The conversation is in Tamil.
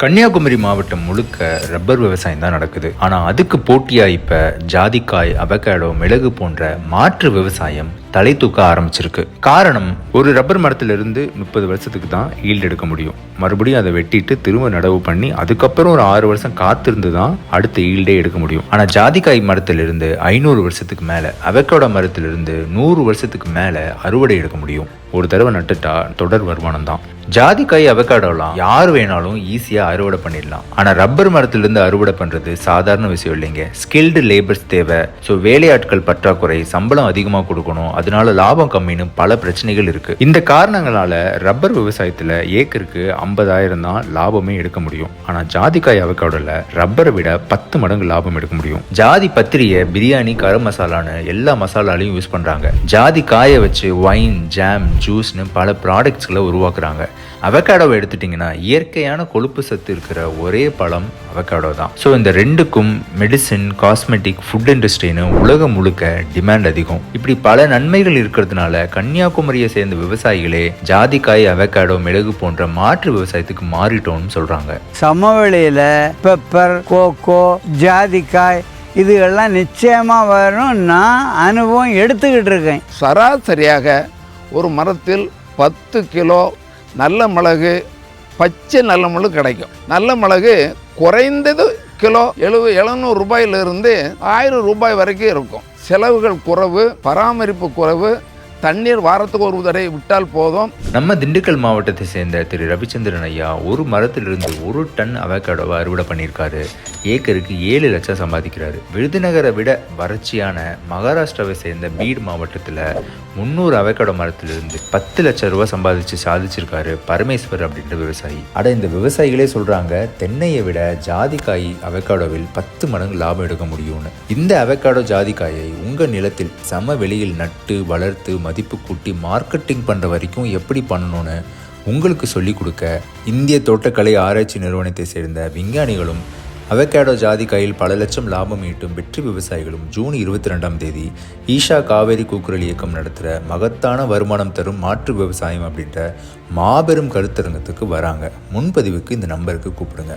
கன்னியாகுமரி மாவட்டம் முழுக்க ரப்பர் விவசாயம் தான் நடக்குது. ஆனால் அதுக்கு போட்டியாக இப்போ ஜாதிக்காய் அவகேடோ மிளகு போன்ற மாற்று விவசாயம் தலை தூக்க ஆரம்பிச்சிருக்கு. காரணம் ஒரு ரப்பர் மரத்திலிருந்து முப்பது வருஷத்துக்கு தான் ஈல்டு எடுக்க முடியும். மறுபடியும் அதை வெட்டிட்டு திரும்ப நடவு பண்ணி அதுக்கப்புறம் ஒரு ஆறு வருஷம் காத்திருந்து தான் அடுத்த ஈல்டே எடுக்க முடியும். ஆனால் ஜாதிக்காய் மரத்திலிருந்து ஐநூறு வருஷத்துக்கு மேலே அவக்கோட மரத்திலிருந்து நூறு வருஷத்துக்கு மேலே அறுவடை எடுக்க முடியும். ஒரு தடவை நட்டுட்டா தொடர் வருமானம் தான். ஜாதிக்காய் அவக்காடோலாம் யார் வேணாலும் ஈஸியாக அறுவடை பண்ணிடலாம். ஆனால் ரப்பர் மரத்திலிருந்து அறுவடை பண்ணுறது சாதாரண விஷயம் இல்லைங்க. ஸ்கில்டு லேபர்ஸ் தேவை. ஸோ வேலையாட்கள் பற்றாக்குறை சம்பளம் அதிகமாக கொடுக்கணும் அதனால லாபம் கம்மின்னு பல பிரச்சனைகள் இருக்கு. இந்த காரணங்களால ரப்பர் விவசாயத்துல ஏக்கருக்கு ஐம்பதாயிரம் தான் லாபமே எடுக்க முடியும். ஆனா ஜாதிக்காய் அவகாடோல ரப்பரை விட பத்து மடங்கு லாபம் எடுக்க முடியும். ஜாதி பத்திரியை பிரியாணி கரம் மசாலான்னு எல்லா மசாலாலையும் யூஸ் பண்றாங்க. ஜாதி காய வச்சு ஒயின் ஜாம் ஜூஸ்னு பல ப்ராடக்ட்ஸ்களை உருவாக்குறாங்க. அவகாடோவை எடுத்துட்டிங்கன்னா இயற்கையான கொழுப்பு சத்து இருக்கிற ஒரே பழம் அவகாடோ தான். ஸோ இந்த ரெண்டுக்கும் மெடிசின் காஸ்மெட்டிக் ஃபுட் இண்டஸ்ட்ரின்னு உலகம் முழுக்க டிமாண்ட் அதிகம். இப்படி பல நன்மைகள் இருக்கிறதுனால கன்னியாகுமரியை சேர்ந்த விவசாயிகளே ஜாதிக்காய் அவகாடோ மிளகு போன்ற மாற்று விவசாயத்துக்கு மாறிட்டோம்னு சொல்றாங்க. சமவெளியில் பெப்பர் கோகோ ஜாதிக்காய் இதுகள்லாம் நிச்சயமாக வரும் நான் அனுபவம் எடுத்துக்கிட்டு இருக்கேன். சராசரியாக ஒரு மரத்தில் பத்து கிலோ நல்ல மிளகு பச்சை நல்ல மிளகு கிடைக்கும். நல்ல மிளகு குறைந்தது கிலோ எழுபது எழுநூறு ரூபாயிலிருந்து ஆயிரம் ரூபாய் வரைக்கும் இருக்கும். செலவுகள் குறைவு பராமரிப்பு குறைவு தண்ணீர் வாரத்துக்கு ஒரு தடவை விட்டால் போதும். நம்ம திண்டுக்கல் மாவட்டத்தை சேர்ந்த திரு. ரவிச்சந்திரன் ஐயா ஒரு மரத்திலிருந்து ஒரு டன் அவகாடோவை அறுவடை பண்ணியிருக்காரு. ஏக்கருக்கு ஏழு லட்சம் சம்பாதிக்கிறார். விருதுநகரை விட வறட்சியான மகாராஷ்டிராவை சேர்ந்த பீட் மாவட்டத்தில் முந்நூறு அவகாடோ மரத்திலிருந்து பத்து லட்சம் ரூபாய் சம்பாதிச்சு சாதிச்சிருக்காரு பரமேஸ்வர் அப்படின்ற விவசாயி. அட இந்த விவசாயிகளே சொல்கிறாங்க தென்னையை விட ஜாதிக்காய் அவைக்காடோவில் பத்து மடங்கு லாபம் எடுக்க முடியும்னு. இந்த அவைக்காடோ ஜாதிக்காயை உங்கள் நிலத்தில் சம வெளியில் நட்டு வளர்த்து மதிப்பு கூட்டி மார்க்கெட்டிங் பண்ணுற வரைக்கும் எப்படி பண்ணணும்னு உங்களுக்கு சொல்லிக் கொடுக்க இந்திய தோட்டக்கலை ஆராய்ச்சி நிறுவனத்தை சேர்ந்த விஞ்ஞானிகளும் அவகேடோ ஜாதி கையில் பல லட்சம் லாபம் ஈட்டும் வெற்றி விவசாயிகளும் ஜூன் இருபத்தி ரெண்டாம் தேதி ஈஷா காவேரி கூக்குரல் இயக்கம் நடத்துகிற மகத்தான வருமானம் தரும் மாற்று விவசாயம் அப்படின்ற மாபெரும் கருத்தரங்கத்துக்கு வராங்க. முன்பதிவுக்கு இந்த நம்பருக்கு கூப்பிடுங்க.